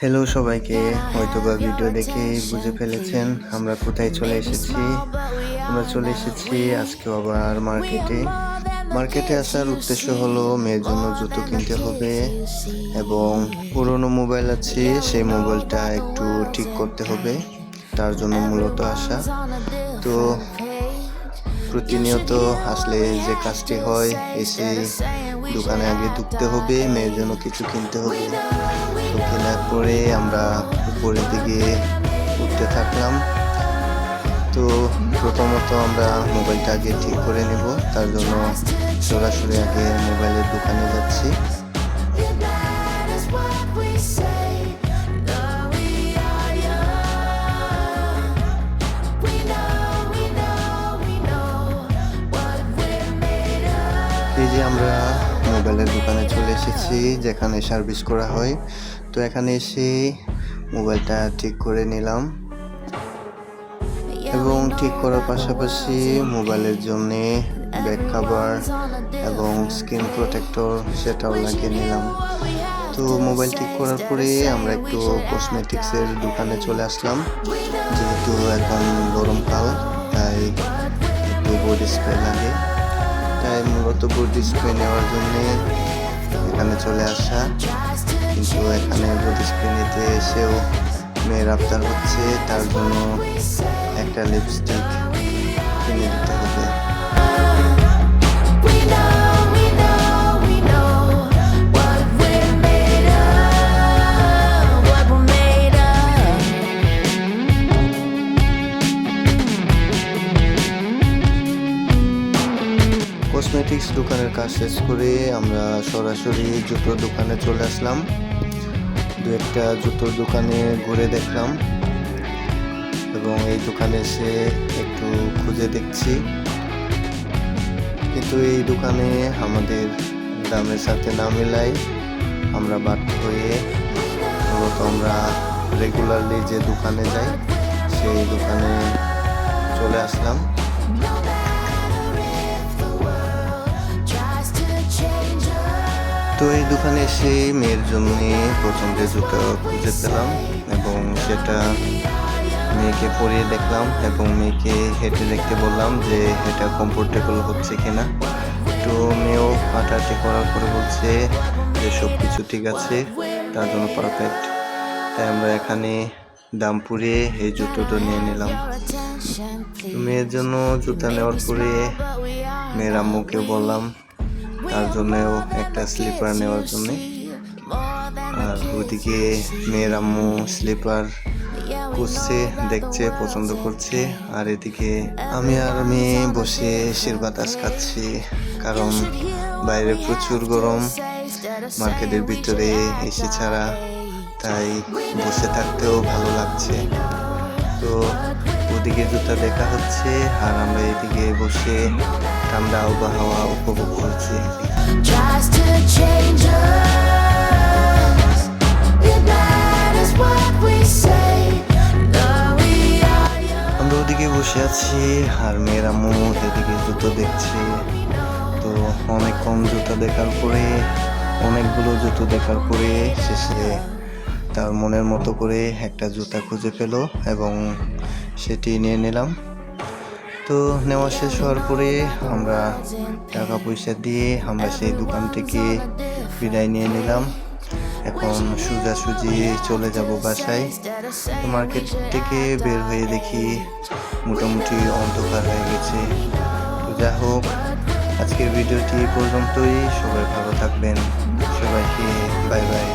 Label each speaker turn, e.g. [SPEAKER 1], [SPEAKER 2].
[SPEAKER 1] Hello সবাইকে। হয়তো বা ভিডিও দেখে বুঝে ফেলেছেন আমরা কোথায় চলে এসেছি। আমরা চলে এসেছি আজকে আবার মার্কেটে মার্কেটে আসার উদ্দেশ্য হলো মেয়ের জন্য জুতো কিনতে হবে এবং পুরনো মোবাইল আছে, সেই মোবাইলটা একটু ঠিক করতে হবে। তার জন্য মূলত আসা তো প্রতিনিয়ত আসলে যে কাজটি হয়, এসে দোকানে আগে ঢুকতে হবে, মেয়ের জন্য কিছু কিনতে হবে। তো কেনার পরে আমরা উপরের দিকে উঠতে থাকলাম। তো প্রথমত আমরা মোবাইলটা আগে ঠিক করে নেব, তার জন্য সরাসরি আগে মোবাইলের দোকানে যাচ্ছি। যে আমরা মোবাইলের দোকানে চলে এসেছি, যেখানে সার্ভিস করা হয়। তো এখানে এসে মোবাইলটা ঠিক করে নিলাম এবং ঠিক করার পাশাপাশি মোবাইলের জন্য ব্যাক কাভার এবং স্ক্রিন প্রোটেক্টর সেটাও লাগিয়ে নিলাম। তো মোবাইল ঠিক করার পরে আমরা একটু কসমেটিক্সের দোকানে চলে আসলাম। যেহেতু এখন গরমকাল, তাই একটু বডি স্প্রে লাগে। তাই মূলত বুট নেওয়ার জন্যে এখানে চলে আসা। কিন্তু এখানে বুট স্প্রে নিতে এসেও মেয়ের আফতার হচ্ছে, তার জন্য একটা লিপস্টিক কসমেটিক্স দোকানের কাজ শেষ করে আমরা সরাসরি জুতোর দোকানে চলে আসলাম। দু একটা জুতোর দোকানে ঘুরে দেখলাম এবং এই দোকানে এসে একটু খুঁজে দেখছি। কিন্তু এই দোকানে আমাদের দামের সাথে না মেলায় আমরা বাধ্য হয়ে মূলত আমরা রেগুলারলি যে দোকানে যাই, সেই দোকানে চলে আসলাম। এই দোকানে এসে মেয়ের জন্য পছন্দের জুতো খুঁজে পেলাম এবং সেটা মেয়েকে পরিয়ে দেখলাম এবং মেয়েকে হেঁটে দেখতে বললাম যে এটা কমফোর্টেবল হচ্ছে কিনা। তো মেয়েও হাঁটাহাঁটি করার পরে বলছে যে সব কিছু ঠিক আছে, তার জন্য পারফেক্ট তাই আমরা এখানে দাম পুড়িয়ে এই জুতোটা নিয়ে নিলাম। মেয়ের জন্য জুতা নেওয়ার পরে মেয়ের আম্মুকে বললাম তার জন্যও একটা স্লিপার নেওয়ার জন্য। আর ওদিকে মেয়ের আম্মু স্লিপার খুঁজছে, দেখছে, পছন্দ করছে। আর এদিকে আমি আর মেয়ে বসে শির বাতাস খাচ্ছি, কারণ বাইরে প্রচুর গরম। মার্কেটের ভিতরে এসি ছাড়া তাই বসে থাকতেও ভালো লাগছে। তো ওদিকে জুতা দেখা হচ্ছে, আর আমরা এদিকে বসে ঠান্ডা আবহাওয়া উপভোগ করছি। আমরা ওদিকে বসে আছি আর মেয়েরা আম্মু এদিকে জুতো দেখছে। তো অনেক কম জুতো দেখার পরে অনেকগুলো জুতো দেখার পরে শেষে তার মনের মতো করে একটা জুতা খুঁজে পেল এবং সেটি নিয়ে নিলাম। তো নেওয়া শেষ হওয়ার পরে আমরা টাকা পয়সা দিয়ে আমরা সেই দোকান থেকে বিদায় নিয়ে নিলাম। এখন সোজাসুজি চলে যাব বাসায়। মার্কেট থেকে বের হয়ে দেখি মোটামুটি অন্ধকার হয়ে গেছে। যা হোক, আজকের ভিডিওটি পর্যন্তই। সবাই ভালো থাকবেন। সবাইকে বাই বাই